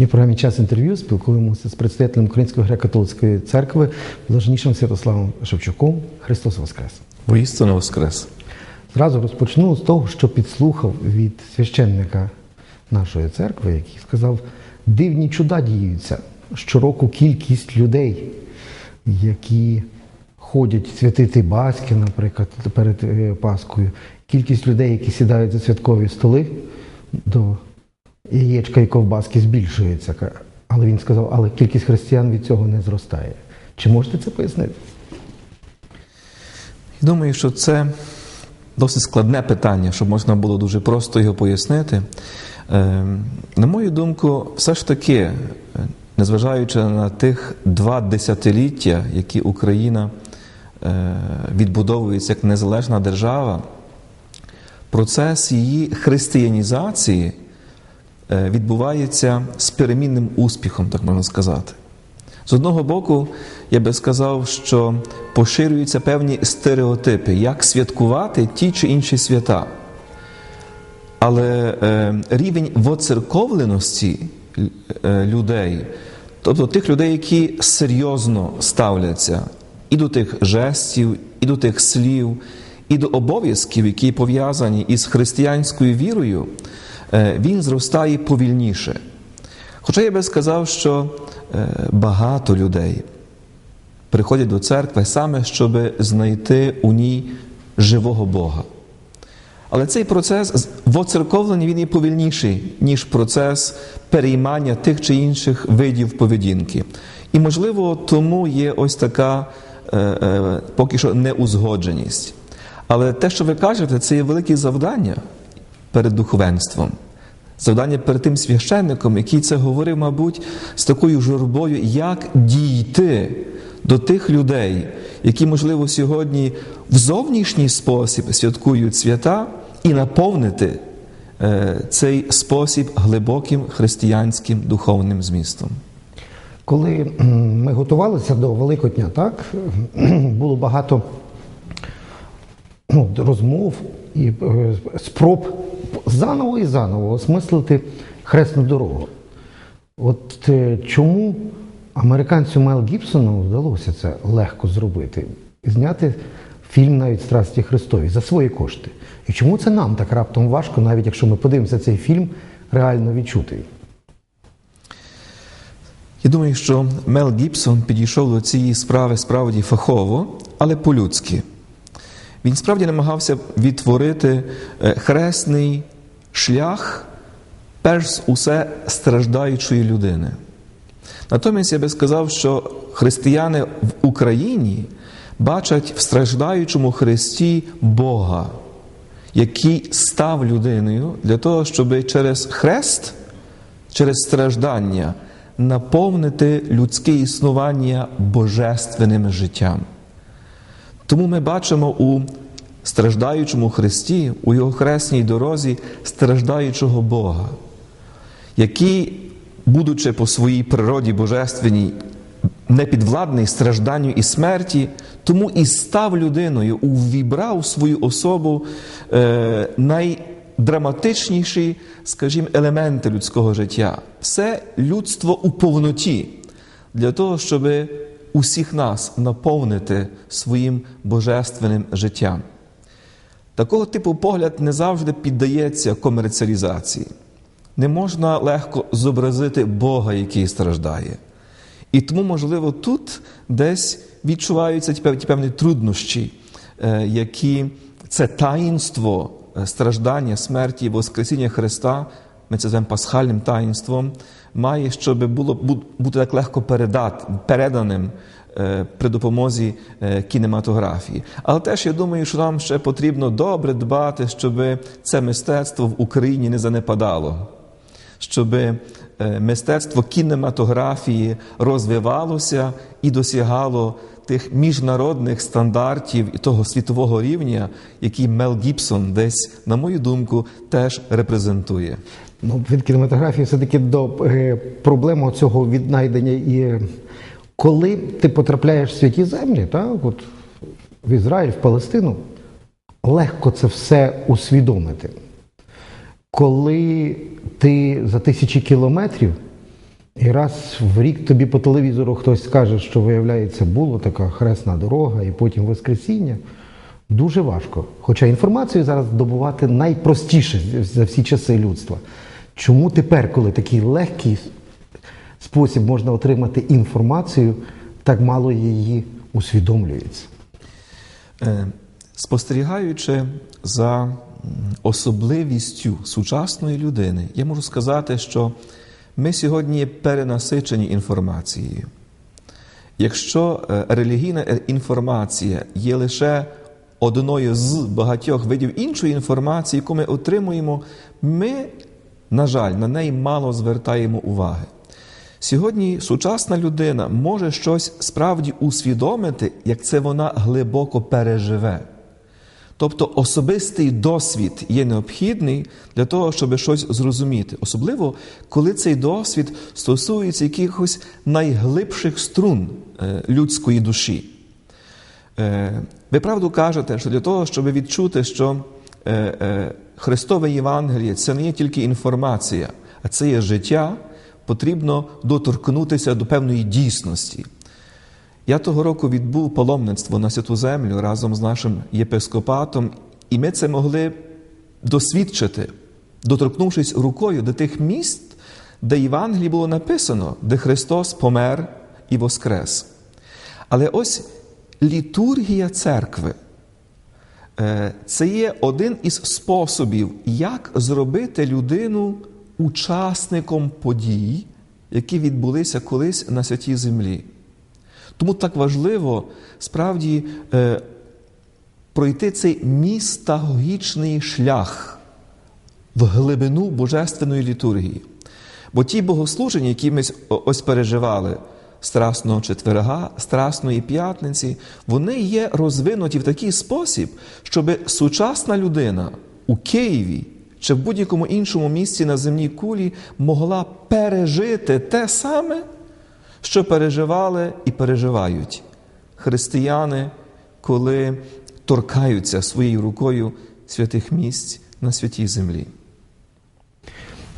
Сьогодні в програмі час інтерв'ю спілкуємося з представителем Української греко-католицької церкви Блаженнішим Святославом Шевчуком. Христос Воскрес! Воістину воскрес. Зразу розпочну з того, що підслухав від священника нашої церкви, який сказав, дивні чуда діються. Щороку кількість людей, які ходять святити Баски, наприклад, перед е, Паскою, кількість людей, які сідають за святкові столи до яєчка і ковбаски збільшується. Але він сказав, але кількість християн від цього не зростає. Чи можете це пояснити? Думаю, що це досить складне питання, щоб можна було дуже просто його пояснити. Е, На мою думку, все ж таки, е, незважаючи на тих два десятиліття, які Україна е, відбудовується як незалежна держава, процес її християнізації відбувається з перемінним успіхом, так можна сказати. З одного боку, я би сказав, що поширюються певні стереотипи, як святкувати ті чи інші свята. Але е, рівень воцерковленості е, людей, тобто тих людей, які серйозно ставляться і до тих жестів, і до тих слів, і до обов'язків, які пов'язані із християнською вірою, е, він зростає повільніше. Хоча я би сказав, що е, багато людей приходять до церкви саме, щоб знайти у ній живого Бога. Але цей процес воцерковлення він є повільніший, ніж процес переймання тих чи інших видів поведінки. І, можливо, тому є ось така е, е, поки що неузгодженість. Але те, що ви кажете, це є велике завдання перед духовенством. Завдання перед тим священником, який це говорив, мабуть, з такою журбою, як дійти до тих людей, які, можливо, сьогодні в зовнішній спосіб святкують свята, і наповнити е, цей спосіб глибоким християнським духовним змістом. Коли ми готувалися до Великодня, так було багато ну, розмов і е, спроб заново і заново осмислити хресну дорогу. От е, чому американцю Мел Гібсону вдалося це легко зробити? Зняти фільм навіть Страсті Христові за свої кошти. І чому це нам так раптом важко, навіть якщо ми подивимося цей фільм, реально відчути? Я думаю, що Мел Гібсон підійшов до цієї справи справді фахово, але по-людськи. Він справді намагався відтворити хресний шлях, перш усе страждаючої людини. Натомість я би сказав, що християни в Україні бачать в страждаючому Христі Бога, який став людиною для того, щоб через хрест, через страждання наповнити людське існування божественним життям. Тому ми бачимо у страждаючому Христі, у Його хресній дорозі страждаючого Бога, який, будучи по своїй природі божественній, непідвладний стражданню і смерті, тому і став людиною, увібрав свою особу е, найдраматичніші, скажімо, елементи людського життя. Все людство у повноті для того, щоб усіх нас наповнити своїм божественним життям. Такого типу погляд не завжди піддається комерціалізації. Не можна легко зобразити Бога, який страждає. І тому, можливо, тут десь відчуваються ті певні труднощі, які це таїнство страждання, смерті і Воскресіння Христа, ми це звемо пасхальним таїнством, має, щоб було бути так легко переданим при допомозі кінематографії. Але теж я думаю, що нам ще потрібно добре дбати, щоб це мистецтво в Україні не занепадало. Щоб мистецтво кінематографії розвивалося і досягало тих міжнародних стандартів і того світового рівня, який Мел Гібсон десь, на мою думку, теж репрезентує. Ну, від кінематографії все-таки до е, проблеми цього віднайдення і коли ти потрапляєш в святі землі, так, от в Ізраїль, в Палестину, легко це все усвідомити. Коли ти за тисячі кілометрів І раз в рік тобі по телевізору хтось скаже, що виявляється, було така хресна дорога і потім Воскресіння. Дуже важко. Хоча інформацію зараз добувати найпростіше за всі часи людства. Чому тепер, коли такий легкий спосіб можна отримати інформацію, так мало її усвідомлюється? Е, Спостерігаючи за особливістю сучасної людини, я можу сказати, що ми сьогодні перенасичені інформацією. Якщо е, релігійна е, інформація є лише одною з багатьох видів іншої інформації, яку ми отримуємо, ми, на жаль, на неї мало звертаємо уваги. Сьогодні сучасна людина може щось справді усвідомити, як це вона глибоко переживе. Тобто особистий досвід є необхідний для того, щоб щось зрозуміти. Особливо, коли цей досвід стосується якихось найглибших струн е, людської душі. Е, Ви правду кажете, що для того, щоб відчути, що е, Христове Євангеліє це не є тільки інформація, а це є життя, потрібно доторкнутися до певної дійсності. Я того року відбув паломництво на святу землю разом з нашим єпископатом, і ми це могли досвідчити, доторкнувшись рукою до тих міст, де Євангелії було написано, де Христос помер і воскрес. Але ось літургія церкви е, це є один із способів, як зробити людину учасником подій, які відбулися колись на святій землі. Тому так важливо справді е, пройти цей містагогічний шлях в глибину божественної літургії. Бо ті богослуження, які ми ось переживали Страсного четверга, Страсної п'ятниці, вони є розвинуті в такий спосіб, щоб сучасна людина у Києві чи в будь-якому іншому місці на земній кулі могла пережити те саме що переживали і переживають християни, коли торкаються своєю рукою святих місць на святій землі.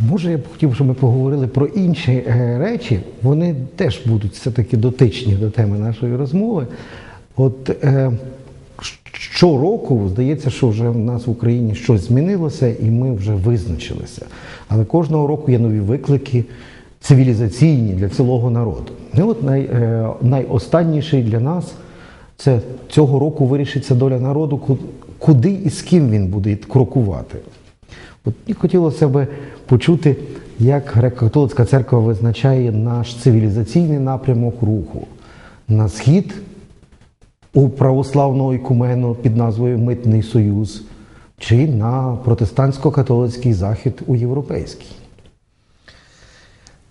Може, я б хотів, щоб ми поговорили про інші е, речі. Вони теж будуть все-таки дотичні до теми нашої розмови. От е, щороку здається, що вже в нас в Україні щось змінилося, і ми вже визначилися. Але кожного року є нові виклики цивілізаційні для цілого народу. І от най, е, найостанніший для нас це цього року вирішиться доля народу, куди і з ким він буде крокувати. От І хотілося б почути, як греко-католицька церква визначає наш цивілізаційний напрямок руху на схід у православного ікумену під назвою Митний Союз, чи на протестантсько-католицький захід у європейський.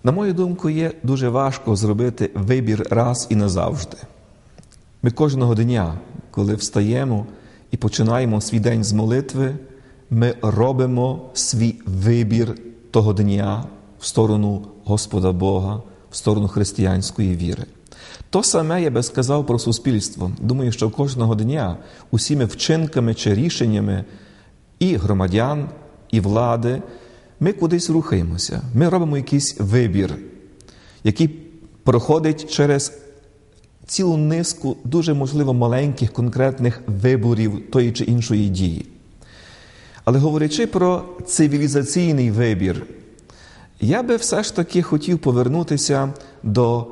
На мою думку, є дуже важко зробити вибір раз і назавжди. Ми кожного дня, коли встаємо і починаємо свій день з молитви, ми робимо свій вибір того дня в сторону Господа Бога, в сторону християнської віри. То саме я би сказав про суспільство. Думаю, що кожного дня усіми вчинками чи рішеннями і громадян, і влади ми кудись рухаємося, ми робимо якийсь вибір, який проходить через цілу низку дуже, можливо, маленьких конкретних виборів тої чи іншої дії. Але говорячи про цивілізаційний вибір, я би все ж таки хотів повернутися до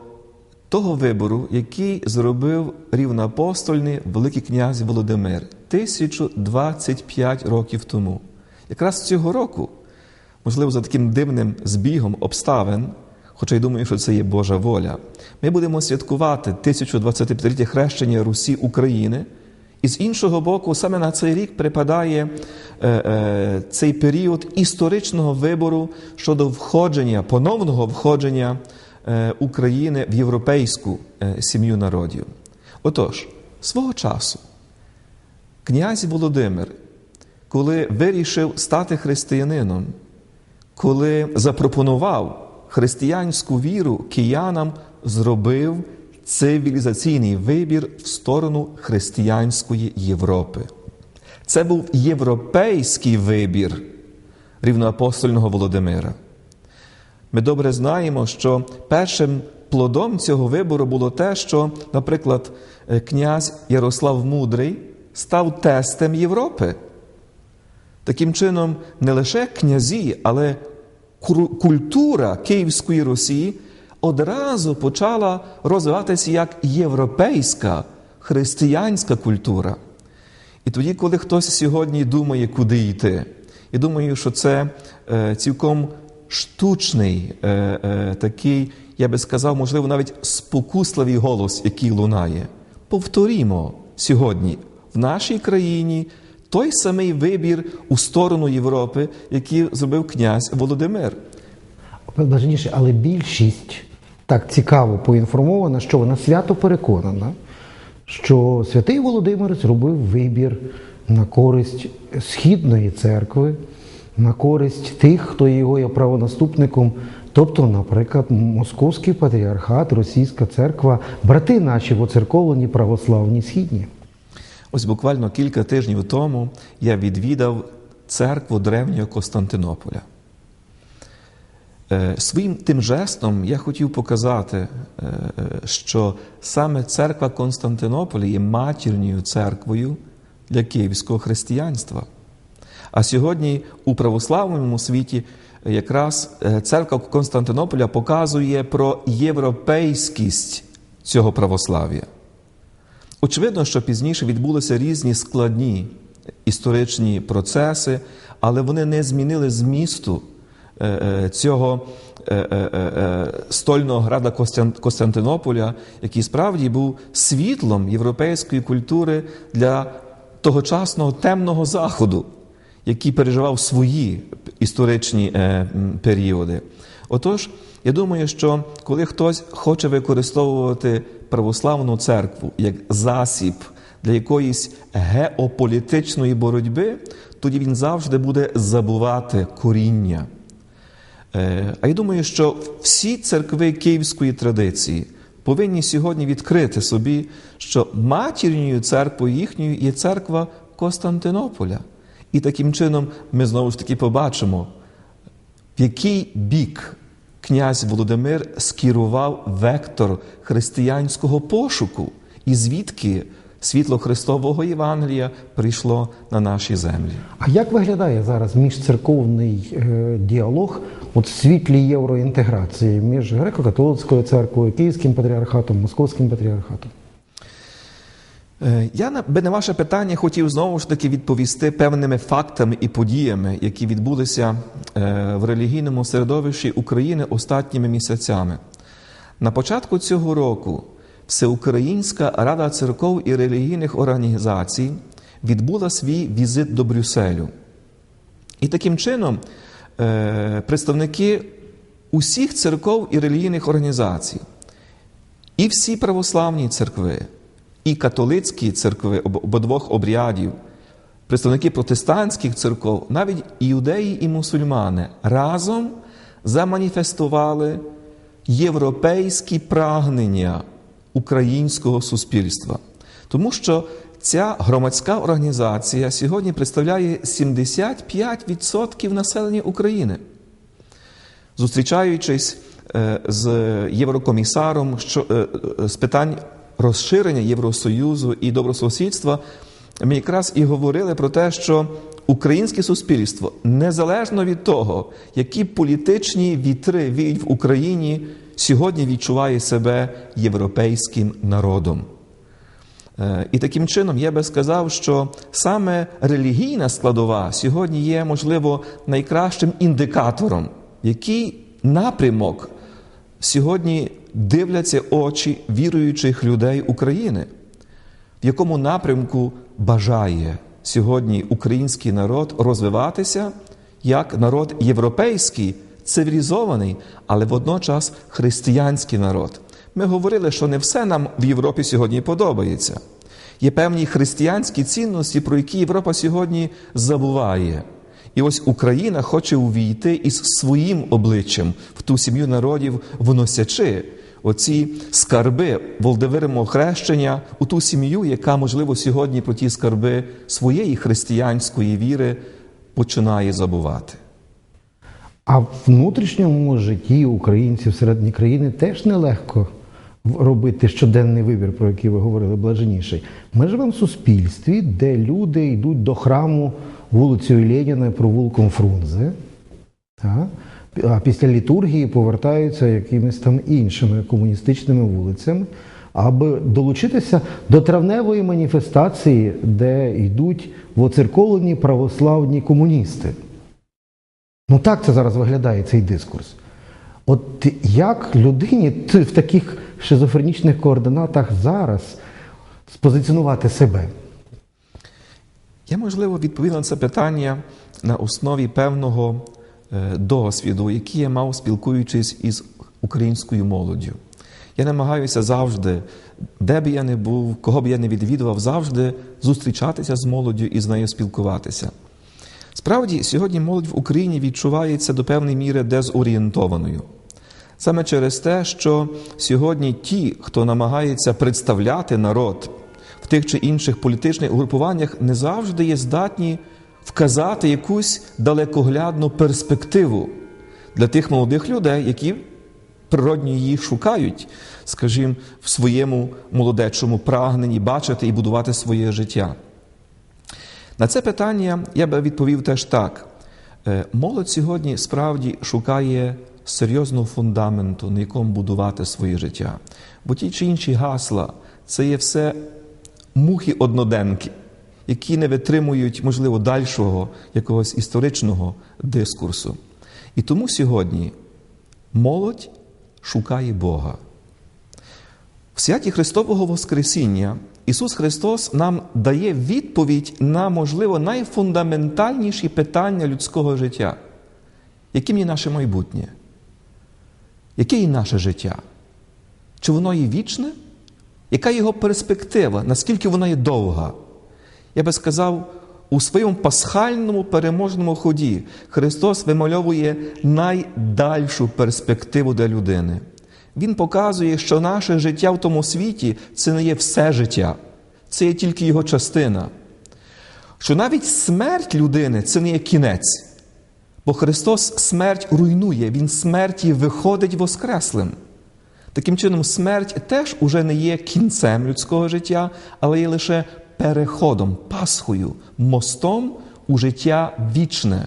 того вибору, який зробив рівноапостольний Великий князь Володимир 1025 років тому. Якраз цього року можливо, за таким дивним збігом обставин, хоча й думаю, що це є Божа воля, ми будемо святкувати 1025-ліття хрещення Русі України. І з іншого боку, саме на цей рік припадає е, е, цей період історичного вибору щодо входження, поновного входження України в європейську е, сім'ю народів. Отож, свого часу князь Володимир, коли вирішив стати християнином, коли запропонував християнську віру киянам, зробив цивілізаційний вибір в сторону християнської Європи. Це був європейський вибір рівноапостольного Володимира. Ми добре знаємо, що першим плодом цього вибору було те, що, наприклад, е, князь Ярослав Мудрий став тестем Європи. Таким чином, не лише князі, але культура Київської Росії одразу почала розвиватися як європейська християнська культура. І тоді, коли хтось сьогодні думає, куди йти, я думаю, що це е, цілком штучний, е, е, такий, я би сказав, можливо, навіть спокусливий голос, який лунає. Повторімо сьогодні в нашій країні той самий вибір у сторону Європи, який зробив князь Володимир. Блаженіше, але більшість так цікаво поінформована, що вона свято переконана, що святий Володимир зробив вибір на користь східної церкви, на користь тих, хто його є правонаступником, тобто, наприклад, Московський патріархат, Російська церква, брати наші воцерковлені православні східні. Ось буквально кілька тижнів тому я відвідав церкву древнього Константинополя. Е, Своїм тим жестом я хотів показати, е, що саме церква Константинополя є матірньою церквою для київського християнства. А сьогодні у православному світі якраз е, церква Константинополя показує про європейськість цього православ'я. Очевидно, що пізніше відбулися різні складні історичні процеси, але вони не змінили змісту е, е, цього е, е, е, стольного града Константинополя, який справді був світлом європейської культури для тогочасного темного заходу, який переживав свої історичні е, періоди. Отож, я думаю, що коли хтось хоче використовувати православну церкву як засіб для якоїсь геополітичної боротьби, тоді він завжди буде забувати коріння. Е, А я думаю, що всі церкви київської традиції повинні сьогодні відкрити собі, що матірньою церквою їхньою є церква Константинополя. І таким чином ми знову ж таки побачимо, в який бік князь Володимир скерував вектор християнського пошуку, і звідки світло Христового Євангелія прийшло на наші землі. А як виглядає зараз міжцерковний е, діалог от в світлі євроінтеграції між греко-католицькою церквою, Київським патріархатом, Московським патріархатом? Е, Я би на ваше питання хотів знову ж таки відповісти певними фактами і подіями, які відбулися е, в релігійному середовищі України останніми місяцями. На початку цього року Всеукраїнська Рада церков і релігійних організацій відбула свій візит до Брюсселю. І таким чином е, представники усіх церков і релігійних організацій, і всі православні церкви, і католицькі церкви об- обидвох обрядів, представники протестантських церков, навіть іудеї і мусульмани разом заманіфестували європейські прагнення українського суспільства. Тому що ця громадська організація сьогодні представляє 75% населення України зустрічаючись е, з єврокомісаром е, е, з питань розширення Євросоюзу і добросусідства, ми якраз і говорили про те, що українське суспільство, незалежно від того, які політичні вітри віють в Україні, сьогодні відчуває себе європейським народом. Е, І таким чином я би сказав, що саме релігійна складова сьогодні є, можливо, найкращим індикатором, який напрямок сьогодні дивляться очі віруючих людей України, в якому напрямку бажає сьогодні український народ розвиватися як народ європейський, цивілізований, але водночас християнський народ. Ми говорили, що не все нам в Європі сьогодні подобається. Є певні християнські цінності, про які Європа сьогодні забуває. І ось Україна хоче увійти із своїм обличчям в ту сім'ю народів, вносячи оці скарби Волдивиримо хрещення у ту сім'ю, яка, можливо, сьогодні про ті скарби своєї християнської віри починає забувати. А в внутрішньому житті українців всередині країни теж нелегко робити щоденний вибір, про який ви говорили блаженніший. Ми живемо в суспільстві, де люди йдуть до храму вулицею Леніна, провулком Фрунзе. Так? А після літургії повертаються якимись там іншими комуністичними вулицями, аби долучитися до травневої маніфестації, де йдуть воцерковлені православні комуністи. Ну так це зараз виглядає цей дискурс. От як людині в таких шизофренічних координатах зараз спозиціонувати себе? Я, можливо, відповів на це питання на основі певного е, досвіду, який я мав, спілкуючись із українською молоддю. Я намагаюся завжди, де б я не був, кого б я не відвідував, завжди зустрічатися з молоддю і з нею спілкуватися. Справді, сьогодні молодь в Україні відчувається до певної міри дезорієнтованою. Саме через те, що сьогодні ті, хто намагається представляти народ в тих чи інших політичних угрупуваннях, не завжди є здатні вказати якусь далекоглядну перспективу для тих молодих людей, які природньо її шукають, скажімо, в своєму молодечому прагненні бачити і будувати своє життя. На це питання я би відповів теж так. Е, Молодь сьогодні справді шукає серйозного фундаменту, на якому будувати своє життя. Бо ті чи інші гасла це є все мухи одноденки, які не витримують, можливо, дальшого якогось історичного дискурсу. І тому сьогодні молодь шукає Бога. В святі Христового Воскресіння Ісус Христос нам дає відповідь на, можливо, найфундаментальніші питання людського життя. Яким є наше майбутнє? Яке є наше життя? Чи воно є вічне? Яка його перспектива? Наскільки вона є довга? Я би сказав, у своєму пасхальному переможному ході Христос вимальовує найдальшу перспективу для людини. Він показує, що наше життя в тому світі це не є все життя, це є тільки його частина. Що навіть смерть людини це не є кінець. Бо Христос смерть руйнує, Він смерті виходить воскреслим. Таким чином, смерть теж уже не є кінцем людського життя, але є лише переходом, пасхою, мостом у життя вічне.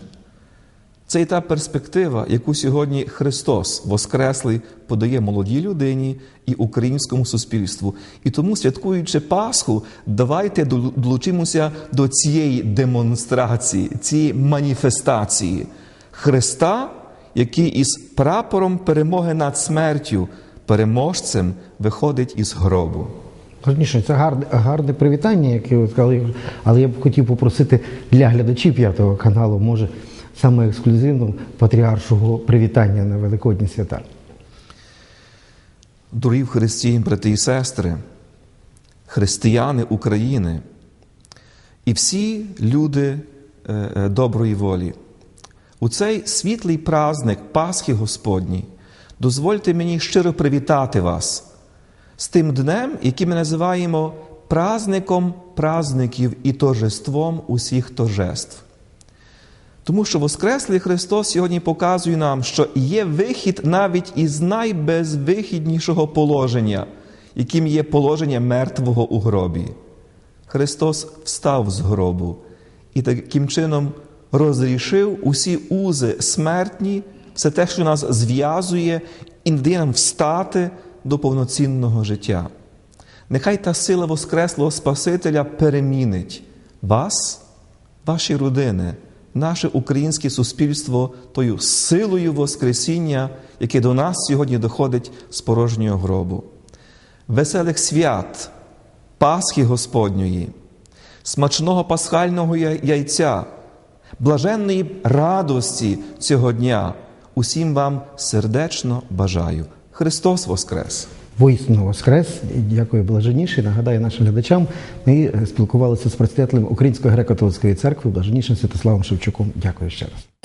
Це і та перспектива, яку сьогодні Христос Воскреслий подає молодій людині і українському суспільству. І тому, святкуючи Пасху, давайте долучимося до цієї демонстрації, цієї маніфестації Христа, який із прапором перемоги над смертю, переможцем виходить із гробу. Точніше, це гарне, гарне привітання, яке ви сказали, але я б хотів попросити для глядачів п'ятого каналу, може, саме ексклюзивно патріаршого привітання на Великодні свята. Дорогі в Христі, брати і сестри, християни України і всі люди е, е, доброї волі. У цей світлий праздник Пасхи Господній дозвольте мені щиро привітати вас з тим днем, який ми називаємо празником празників і торжеством усіх торжеств. Тому що Воскреслий Христос сьогодні показує нам, що є вихід навіть із найбезвихіднішого положення, яким є положення мертвого у гробі. Христос встав з гробу і таким чином розрішив усі узи смертні, все те, що нас зв'язує, і дає нам встати до повноцінного життя. Нехай та сила Воскреслого Спасителя перемінить вас, ваші родини, наше українське суспільство тою силою Воскресіння, яке до нас сьогодні доходить з порожнього гробу. Веселих свят, Пасхи Господньої, смачного пасхального яйця, блаженної радості цього дня. Усім вам сердечно бажаю. Христос Воскрес! Воістину Воскрес, дякую блаженніший. Нагадаю нашим глядачам, ми спілкувалися з представителем Української греко-католицької церкви, блаженнішим Святославом Шевчуком. Дякую ще раз.